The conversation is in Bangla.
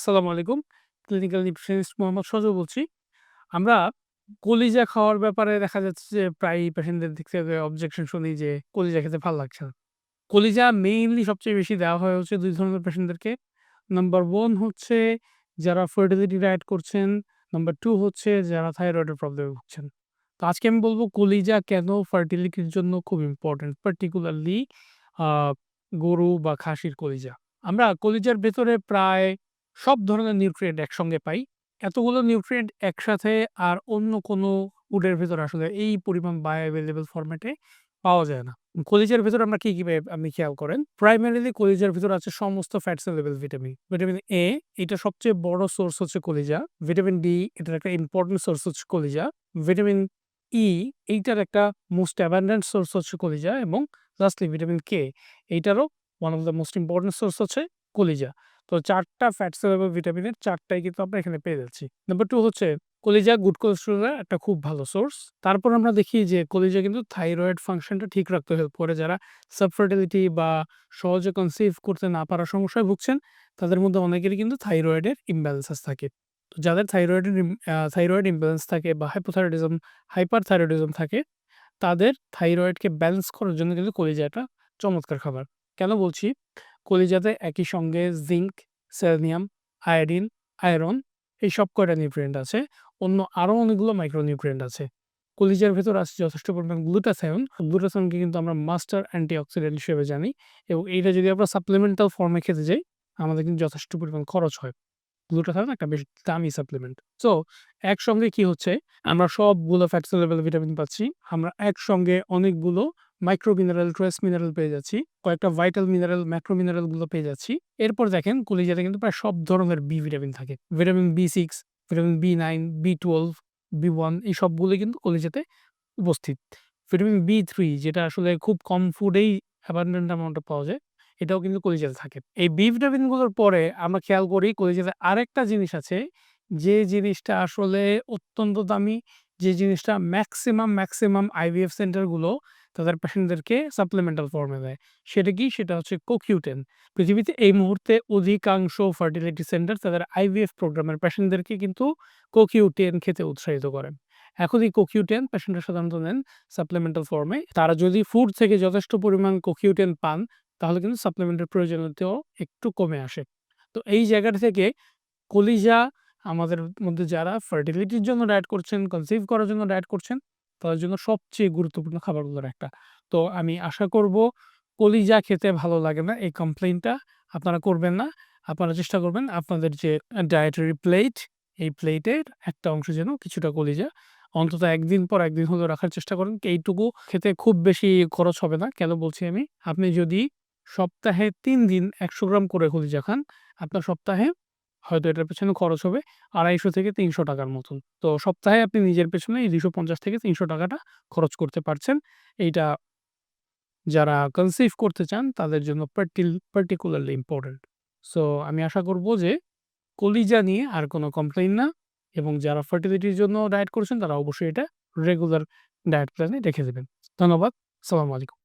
আসসালামু আলাইকুম। ক্লিনিক্যাল নিউট্রিশনিস্ট মোহাম্মদ সজল বলছি। আমরা কলিজা খাওয়ার ব্যাপারে দেখা যাচ্ছে যে প্রায় পেশেন্টদের দিক থেকে অবজেকশন শুনি যে কলিজা খেতে ভালো লাগছে না। কলিজা মেইনলি সবচেয়ে বেশি দেওয়া হয় হচ্ছে দুই ধরনের পেশেন্টদেরকে। নাম্বার ওয়ান হচ্ছে যারা ফার্টিলিটি ডায়েট করছেন, নাম্বার টু হচ্ছে যারা থাইরয়েডের প্রবলেমে ভুগছেন। তো আজকে আমি বলব কলিজা কেন ফার্টিলিটির জন্য খুব ইম্পর্টেন্ট পার্টিকুলারলি গরু বা খাসির কলিজা। আমরা কলিজার ভেতরে প্রায় সব ধরনের নিউট্রিয়েন্ট একসঙ্গে পাই। এতগুলো নিউট্রিয়েন্ট একসাথে আর অন্য কোনো ফুডের ভেতরে আসলে এই পরিমাণ বায়োঅ্যাভেলেবল ফরম্যাটে পাওয়া যায় না। কলিজার ভেতরে আমরা কি, কি আপনি খেয়াল করেন। প্রাইমারিলি কলিজার ভেতরে আছে সমস্ত fats soluble vitamin. Vitamin A এটা সবচেয়ে বড় সোর্স হচ্ছে কলিজা। ভিটামিন ডি এটার একটা ইম্পোর্টেন্ট সোর্স হচ্ছে কলিজা। ভিটামিন ই এইটার একটা মোস্ট অ্যাবান্ডেন্ট সোর্স হচ্ছে কলিজা এবং lastly vitamin K এইটারও one of the most important source হচ্ছে কলিজা। তো ৪ টা ফ্যাট সলিউবল ভিটামিনের চারটাই কিন্তু আমরা এখানে পেয়ে যাচ্ছি। নাম্বার টু হচ্ছে কলিজা গুড কোলেস্টেরলের একটা খুব ভালো সোর্স। তারপর আমরা দেখি যে কলিজা কিন্তু থাইরয়েড ফাংশনটা ঠিক রাখতে হেল্প করে। যারা সাবফার্টিলিটি বা সহজে কনসিভ করতে না পারার সমস্যায় ভুগছেন, তাদের মধ্যে অনেকেরই কিন্তু থাইরয়েডের ইমব্যালেন্সেস থাকে। তো যাদের থাইরয়েডের থাইরয়েড ইমব্যালেন্স থাকে বা হাইপোথাইরয়েডিজম, হাইপারথাইরয়েডিজম থাকে, তাদের থাইরয়েডকে ব্যালেন্স করার জন্য কিন্তু কলিজা একটা চমৎকার খাবার। কেন বলছি? কলিজাতে একই সঙ্গে জিংক, সেলনিয়াম আয়োডিন, আয়রন এই সব কয়টা নিউট্রিয়েন্ট আছে। অন্য আরও অনেকগুলো মাইক্রো নিউট্রিয়েন্ট আছে। কলিজার ভেতর আছে যথেষ্ট পরিমাণ গ্লুটাথায়ন। গ্লুটাথায়নকে কিন্তু আমরা মাস্টার অ্যান্টিঅক্সিডেন্ট হিসেবে জানি এবং এইটা যদি আমরা সাপ্লিমেন্টাল ফর্মে খেতে যাই, আমাদের কিন্তু যথেষ্ট পরিমাণ খরচ হয়। গ্লুটাথায়ন একটা বেশ দামি সাপ্লিমেন্ট। সো একসঙ্গে কি হচ্ছে? আমরা সবগুলো ফ্যাট সলিউবল ভিটামিন পাচ্ছি। আমরা একসঙ্গে অনেকগুলো মাইক্রো মিনারেল, ট্রেস মিনারেল পেয়ে যাচ্ছি। কয়েকটা ভাইটাল মিনারেল, ম্যাক্রো মিনারেলগুলো পেয়ে যাচ্ছি। এরপর দেখেন কলিজাতে কিন্তু প্রায় সব ধরনের বি ভিটামিন থাকে। Vitamin B six vitamin B nine, বি12, B one এই সবগুলোই কিন্তু কলিজাতে উপস্থিত। ভিটামিন বি থ্রি যেটা আসলে খুব কম ফুডেই অ্যাবান্ডেন্ট অ্যামাউন্টে পাওয়া যায়, এটাও কিন্তু কলিজাতে থাকে। এই বি ভিটামিনগুলোর পরে আমরা খেয়াল করি কলিজাতে আরেকটা জিনিস আছে, যে জিনিসটা আসলে অত্যন্ত দামি, যে জিনিসটা ম্যাক্সিমাম, ম্যাক্সিমাম আইভিএফ সেন্টারগুলো তাদের পেশেন্টদেরকে সাপ্লিমেন্টাল ফর্মে দেয়। সেটা কি? সেটা হচ্ছে CoQ10 পৃথিবীতে এই মুহূর্তে অধিকাংশ ফার্টিলিটি সেন্টার তাদের আইভিএফ প্রোগ্রামের পেশেন্টদেরকে কিন্তু CoQ10 খেতে উৎসাহিত করেন। এখন এই CoQ10 পেশেন্টরা সাধারণত নেন সাপ্লিমেন্টাল ফর্মে। তারা যদি ফুড থেকে যথেষ্ট পরিমাণ CoQ10 পান, তাহলে কিন্তু সাপ্লিমেন্টের প্রয়োজনীয়তাও একটু কমে আসে। তো এই জায়গাটা থেকে কলিজা আমাদের মধ্যে যারা ফার্টিলিটির জন্য ডায়েট করছেন, কনসিভ করার জন্য ডায়েট করছেন, তাদের জন্য সবচেয়ে গুরুত্বপূর্ণ খাবারগুলোর একটা। তো আমি আশা করব কলিজা খেতে ভালো লাগে না এই কমপ্লেনটা আপনারা করবেন না। আপনারা চেষ্টা করবেন আপনাদের যে ডায়েটারি প্লেট, এই প্লেটের একটা অংশ যেন কিছুটা কলিজা অন্তত একদিন পর ১ দিন হলেও রাখার চেষ্টা করেন। এইটুকু খেতে খুব বেশি খরচ হবে না। কেন বলছি আমি? আপনি যদি সপ্তাহে তিন দিন ১০০ গ্রাম করে কলিজা খান, আপনার সপ্তাহে হয়তো এটার পেছনে খরচ হবে ৳২৫০-৩০০ টাকার মতন। তো সপ্তাহে আপনি নিজের পেছনে এই ৳২৫০-৩০০ টাকাটা খরচ করতে পারছেন। এইটা যারা কনসিভ করতে চান তাদের জন্য পার্টিকুলারলি ইম্পোর্টেন্ট। সো আমি আশা করব যে কলিজা নিয়ে আর কোনো কমপ্লেন না এবং যারা ফার্টিলিটির জন্য ডায়েট করছেন তারা অবশ্যই এটা রেগুলার ডায়েট প্ল্যানে রেখে দেবেন। ধন্যবাদ। আসসালামু আলাইকুম।